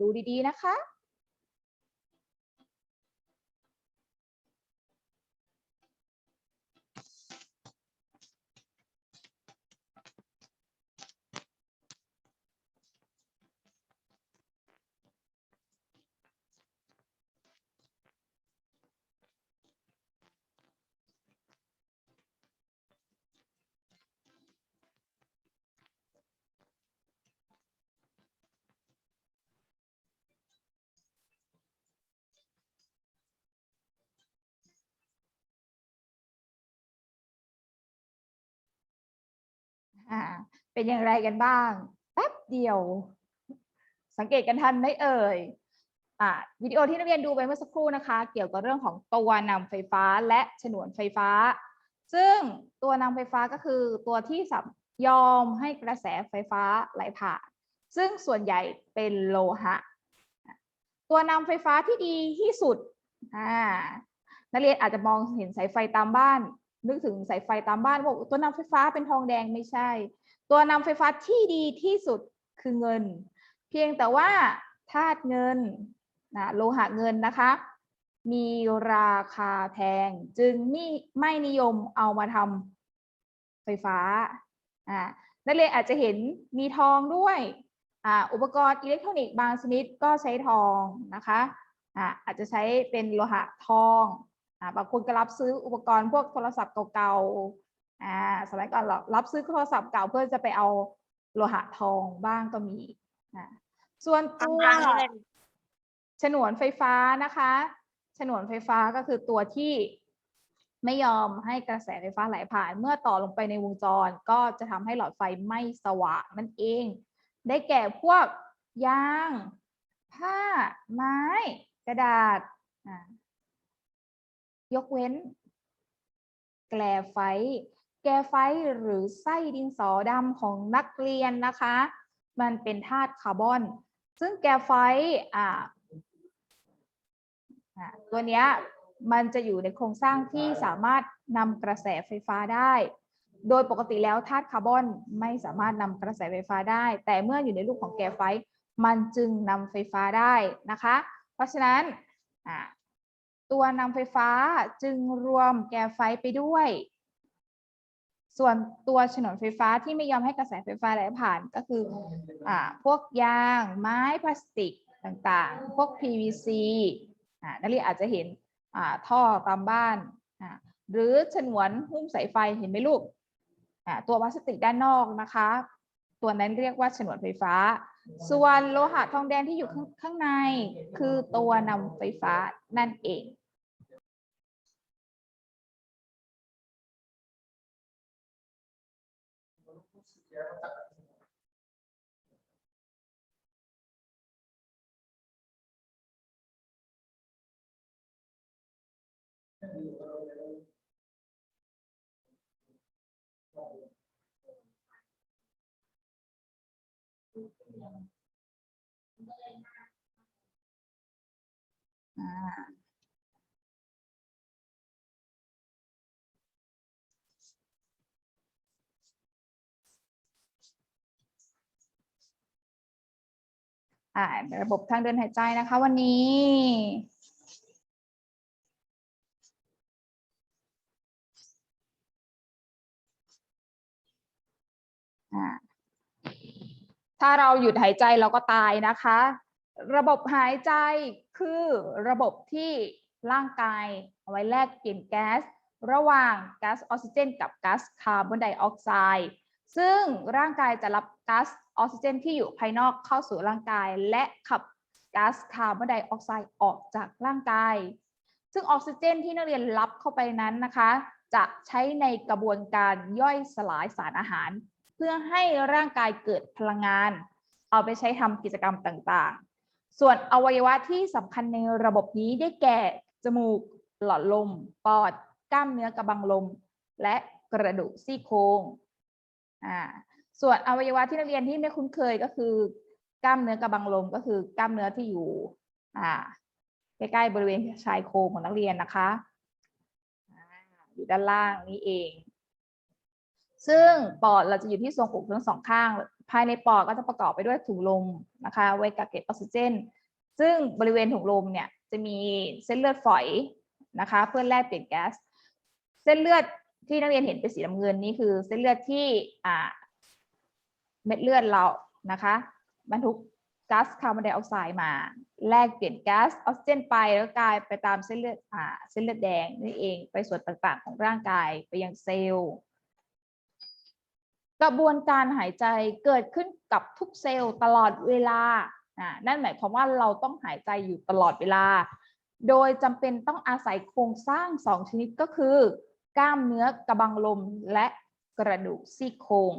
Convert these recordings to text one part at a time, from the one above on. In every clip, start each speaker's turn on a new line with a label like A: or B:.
A: ดูดีๆนะคะ อ่าเป็นอย่างไรกันบ้าง แป๊บเดียว สังเกตกันทันไหมเอ่ยอ่าวิดีโอที่นักเรียนดูไปเมื่อสักครู่นะคะ เกี่ยวกับเรื่องของตัวนำไฟฟ้าและฉนวนไฟฟ้า ซึ่งตัวนำไฟฟ้าก็คือตัวที่สยอมให้กระแสไฟฟ้าไหลผ่านซึ่งส่วนใหญ่เป็นโลหะ ตัวนำไฟฟ้าที่ดีที่สุดอ่านักเรียนอาจจะมองเห็นสายไฟตามบ้าน นึกถึงสายไฟตามบ้านบอกตัวนำไฟฟ้าเป็นทองแดงไม่ใช่ ตัวนำไฟฟ้าที่ดีที่สุดคือเงิน เพียงแต่ว่าธาตุเงินนะโลหะเงินนะคะ มีราคาแพงจึงไม่ไม่นิยมเอามาทำไฟฟ้าอ่านักเรียนอาจจะเห็นมีทองด้วยอ่าอุปกรณ์อิเล็กทรอนิกส์บางชนิดก็ใช้ทองนะคะอ่าอาจจะใช้เป็นโลหะทอง บางคนก็รับซื้ออุปกรณ์พวกโทรศัพท์เก่าๆอ่าสมัยก่อนเรารับซื้อโทรศัพท์เก่าเพื่อจะไปเอาโลหะทองบ้างก็มีอ่าส่วนตัวฉนวนไฟฟ้านะคะฉนวนไฟฟ้าก็คือตัวที่ไม่ยอมให้กระแสไฟฟ้าไหลผ่าน เมื่อต่อลงไปในวงจร ก็จะทำให้หลอดไฟไม่สว่างนั่นเอง ได้แก่พวกยาง ผ้า ไม้ กระดาษอ่า ยกเว้น แกลไฟต์แกลไฟต์หรือไส้ดินสอดำของนักเรียนนะคะ มันเป็นธาตุคาร์บอน ซึ่งแกลไฟต์อ่าอะตัวเนี้ยมันจะอยู่ในโครงสร้างที่สามารถนำกระแสไฟฟ้าได้ โดยปกติแล้วธาตุคาร์บอนไม่สามารถนำกระแสไฟฟ้าได้ แต่เมื่ออยู่ในรูปของแกรไฟต์มันจึงนำไฟฟ้าได้นะคะ เพราะฉะนั้นอะ ตัวนำไฟฟ้าจึงรวมแกรไฟไปด้วย ส่วนตัวฉนวนไฟฟ้าที่ไม่ยอมให้กระแสไฟฟ้าไหลผ่านก็คืออพวกยางไม้พลาสติกต่างๆ พวก PVC นักเรียนอาจจะเห็นท่อตามบ้าน หรือฉนวนหุ้มสายไฟเห็นไหมลูก ตัวพลาสติกด้านนอกนะคะ ตัวนั้นเรียกว่าฉนวนไฟฟ้า ส่วนโลหะทองแดงที่อยู่ข้างข้างใน คือตัวนำไฟฟ้านั่นเอง ระบบทางเดินหายใจนะคะ วันนี้ ถ้าเราหยุดหายใจเราก็ตายนะคะ ระบบหายใจคือระบบที่ร่างกายเอาไว้แลกเปลี่ยนแก๊ส ระหว่างก๊าซออกซิเจน กับก๊าซคาร์บอนไดออกไซด์ซึ่งร่างกายจะรับก๊าซออกซิเจน ที่อยู่ภายนอกเข้าสู่ร่างกาย และขับก๊าซคาร์บอนไดออกไซด์ออกจากร่างกาย ซึ่งออกซิเจนที่นักเรียนรับเข้าไปนั้นนะคะ จะใช้ในกระบวนการย่อยสลายสารอาหาร เพื่อให้ร่างกายเกิดพลังงาน เอาไปใช้ทำกิจกรรมต่างๆ ส่วนอวัยวะที่สำคัญในระบบนี้ได้แก่ จมูก หลอดลม ปอด กล้ามเนื้อกระบังลม และกระดูกซี่โครงอ่าส่วนอวัยวะที่นักเรียนที่ไม่คุ้นเคยก็คือกล้ามเนื้อกระบังลมก็คือกล้ามเนื้อที่อยู่อ่าใกล้ๆบริเวณชายโครงของนักเรียนนะคะอ่าอยู่ด้านล่างนี้เอง ซึ่งปอดเราจะอยู่ที่ทรวงอกทั้งสองข้าง ภายในปอดก็จะประกอบไปด้วยถุงลมนะคะ ไว้กักเก็บออกซิเจน ซึ่งบริเวณถุงลมเนี่ยจะมีเส้นเลือดฝอยนะคะ เพื่อแลกเปลี่ยนแก๊ส เส้นเลือดที่นักเรียนเห็นเป็นสีน้ำเงินนี่คือเส้นเลือดที่อ่าเม็ดเลือดเรานะคะบรรทุกก๊าซคาร์บอนไดออกไซด์มาแลกเปลี่ยนก๊าซออกซิเจนไปแล้วกลายไปตามเส้นเลือดอ่าเส้นเลือดแดงนี่เองไปส่วนต่างๆ ของร่างกายไปยังเซลล์ กระบวนการหายใจเกิดขึ้นกับทุกเซลล์ตลอดเวลา นั่นหมายความว่าเราต้องหายใจอยู่ตลอดเวลา โดยจำเป็นต้องอาศัยโครงสร้างสองชนิดก็คือ กล้ามเนื้อกระบังลมและกระดูกซี่โครง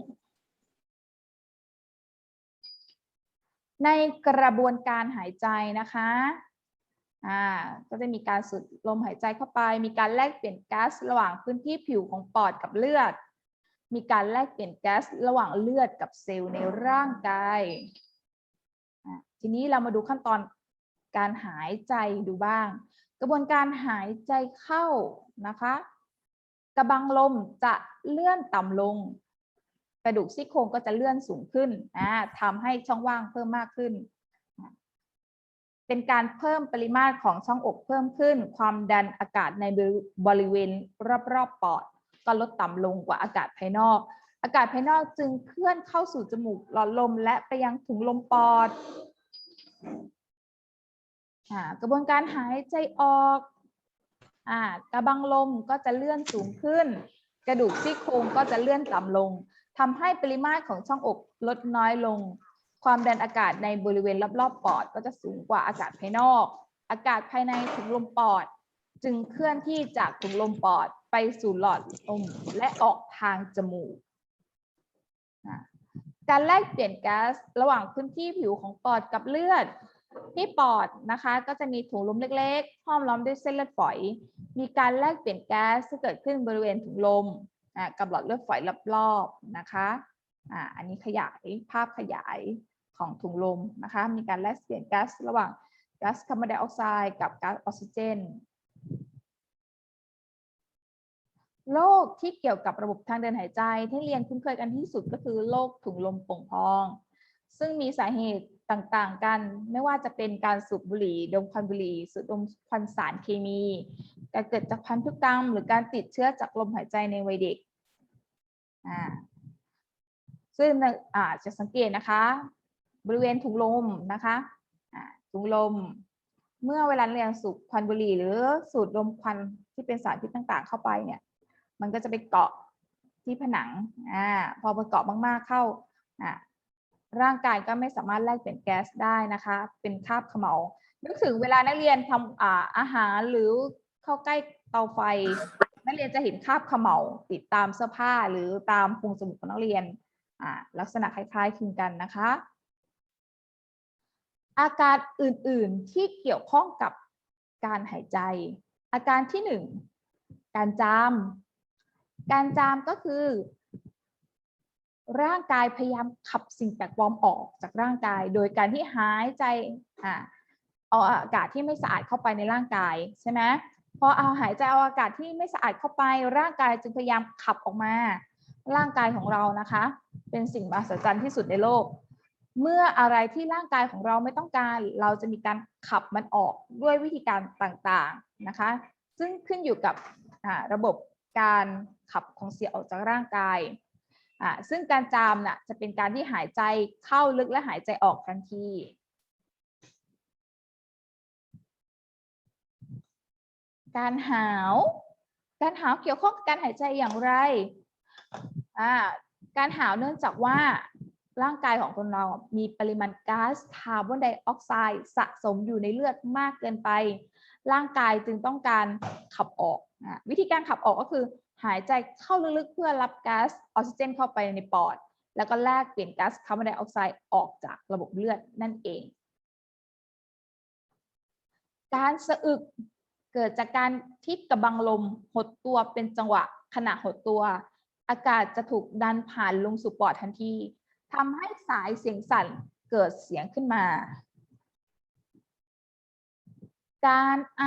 A: ในกระบวนการหายใจนะคะ อ่า ก็จะมีการสูดลมหายใจเข้าไป มีการแลกเปลี่ยนก๊าซระหว่างพื้นที่ผิวของปอดกับเลือด มีการแลกเปลี่ยนแก๊สระหว่างเลือดกับเซลล์ในร่างกาย ทีนี้เรามาดูขั้นตอนการหายใจดูบ้าง กระบวนการหายใจเข้านะคะ กระบังลมจะเลื่อนต่ำลง กระดูกซี่โครงก็จะเลื่อนสูงขึ้นนะทำให้ช่องว่างเพิ่มมากขึ้น เป็นการเพิ่มปริมาตรของช่องอกเพิ่มขึ้น ความดันอากาศในบริเวณรอบๆปอด ก็ลดต่ำลงกว่าอากาศภายนอก อากาศภายนอกจึงเคลื่อนเข้าสู่จมูกหลอดลม และไปยังถุงลมปอดอกระบวนการหายใจออกอกระบังลมก็จะเลื่อนสูงขึ้น กระดูกซี่โครงก็จะเลื่อนต่ำลงทำให้ปริมาตรของช่องอกลดน้อยลง ความดันอากาศในบริเวณรอบๆปอด ก็จะสูงกว่าอากาศภายนอก อากาศภายในถุงลมปอด จึงเคลื่อนที่จากถุงลมปอดไปสู่หลอดลมและออกทางจมูก การแลกเปลี่ยนแก๊าซระหว่างพื้นที่ผิวของปอดกับเลือด ที่ปอดนะคะก็จะมีถุงลมเล็กๆห้อมล้อมด้วยเส้นเลือดฝอย มีการแลกเปลี่ยนแก๊สที่เกิดขึ้นบริเวณถุงลมกับหลอดเลือดฝอยรอบๆนะคะอะอันนี้ขยายภาพขยายของถุงลมนะคะ มีการแลกเปลี่ยนแก๊สระหว่างก๊าซคาร์บอนไดออกไซด์กับก๊าซออกซิเจน โรคที่เกี่ยวกับระบบทางเดินหายใจ ที่เรียนคุ้นเคยกันที่สุดก็คือโรคถุงลมโป่งพอง ซึ่งมีสาเหตุต่างๆกัน ไม่ว่าจะเป็นการสูบบุหรี่ ดมควันบุหรี่ สูดดมควันสารเคมี การเกิดจากพันธุกรรม หรือการติดเชื้อจากลมหายใจในวัยเด็กอ่าซึ่งอ่าจะสังเกตนะคะ บริเวณถุงลมนะคะอ่าถุงลม เมื่อเวลาเรียนสูบควันบุหรี่ หรือสูดดมควันที่เป็นสารพิษต่างๆ เข้าไปเนี่ย มันก็จะไปเกาะที่ผนังอ่าพอไปเกาะมากๆเข้าอ่าร่างกายก็ไม่สามารถแลกเปลี่ยนแก๊สได้นะคะ เป็นคาบขมเหลานึกถึงเวลานักเรียนทำอ่าอาหารหรือเข้าใกล้เตาไฟ นักเรียนจะเห็นคาบขมเหลาติดตามเสื้อผ้าหรือตามพุงจมูกของนักเรียนอ่าลักษณะคล้ายๆคลึงกันนะคะ อาการอื่นๆที่เกี่ยวข้องกับการหายใจ อาการที่หนึ่งการจาม การจามก็คือ ร่างกายพยายามขับสิ่งแปลกปลอมออกจากร่างกาย โดยการที่หายใจอ่าเอาอากาศที่ไม่สะอาดเข้าไปในร่างกายใช่ไหมพอเอาหายใจเอาอากาศที่ไม่สะอาดเข้าไป ร่างกายจึงพยายามขับออกมา ร่างกายของเรานะคะ เป็นสิ่งมหัศจรรย์ที่สุดในโลก เมื่ออะไรที่ร่างกายของเราไม่ต้องการ เราจะมีการขับมันออกด้วยวิธีการต่างๆนะคะ ซึ่งขึ้นอยู่กับระบบ การขับของเสียออกจากร่างกายอ่าซึ่งการจามน่ะจะเป็นการที่หายใจเข้าลึกและหายใจออกทันทีการหาว การหาวเกี่ยวข้องกับการหายใจอย่างไร อ่า การหาวเนื่องจากว่าร่างกายของคนเรา มีปริมาณก๊าซคาร์บอนไดออกไซด์สะสมอยู่ในเลือดมากเกินไป ร่างกายจึงต้องการขับออก วิธีการขับออกก็คือ หายใจเข้าลึกๆ เพื่อรับก๊าซออกซิเจนเข้าไปในปอด แล้วก็แลกเปลี่ยนก๊าซคาร์บอนไดออกไซด์ออกจากระบบเลือดนั่นเอง การสะอึกเกิดจากการที่กระบังลมหดตัวเป็นจังหวะขณะหดตัว อากาศจะถูกดันผ่านลงสู่ปอดทันทีทำให้สายเสียงสั่นเกิดเสียงขึ้นมา การไอ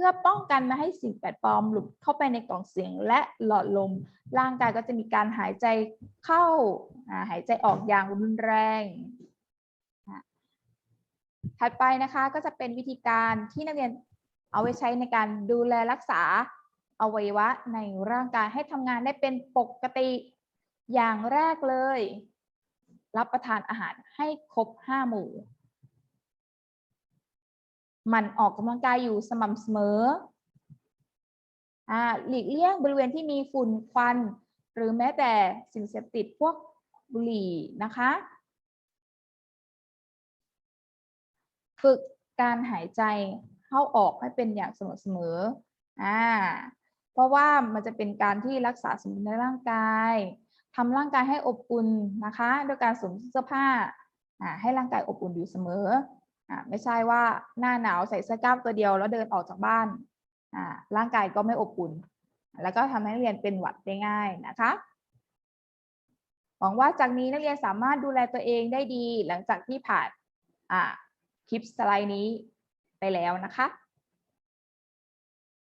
A: พื่อป้องกันไม่ให้สิ่งแปลกปลอมหลุดเข้าไปในกล่องเสียงและหลอดลม ร่างกายก็จะมีการหายใจเข้าหายใจออกอย่างรุนแรง ถัดไปนะคะก็จะเป็นวิธีการที่นักเรียนเอาไว้ใช้ในการดูแลรักษาอวัยวะในร่างกายให้ทำงานได้เป็นปกติอย่างแรกเลย รับประทานอาหารให้ครบห้าหมู่ มันออกกำลังกายอยู่สม่ำเสมออ่าหลีกเลี่ยงบริเวณที่มีฝุ่นควัน หรือแม้แต่สิ่งเสพติดพวกบุหรี่นะคะ ฝึกการหายใจเข้าออกให้เป็นอย่างสม่ำเสมออ่าเพราะว่ามันจะเป็นการที่รักษาสมดุลในร่างกายทำร่างกายให้อบอุ่นนะคะ ด้วยการสวมเสื้อผ้าอ่าให้ร่างกายอบอุ่นอยู่เสมอ อ่าไม่ใช่ว่าหน้าหนาวใส่เสื้อกล้ามตัวเดียวแล้วเดินออกจากบ้านอ่าร่างกายก็ไม่อบอุ่น แล้วก็ทำให้นักเรียนเป็นหวัดได้ง่ายนะคะหวังว่าจากนี้นักเรียนสามารถดูแลตัวเองได้ดีหลังจากที่ผ่านอ่าคลิปสไลด์นี้ไปแล้วนะคะ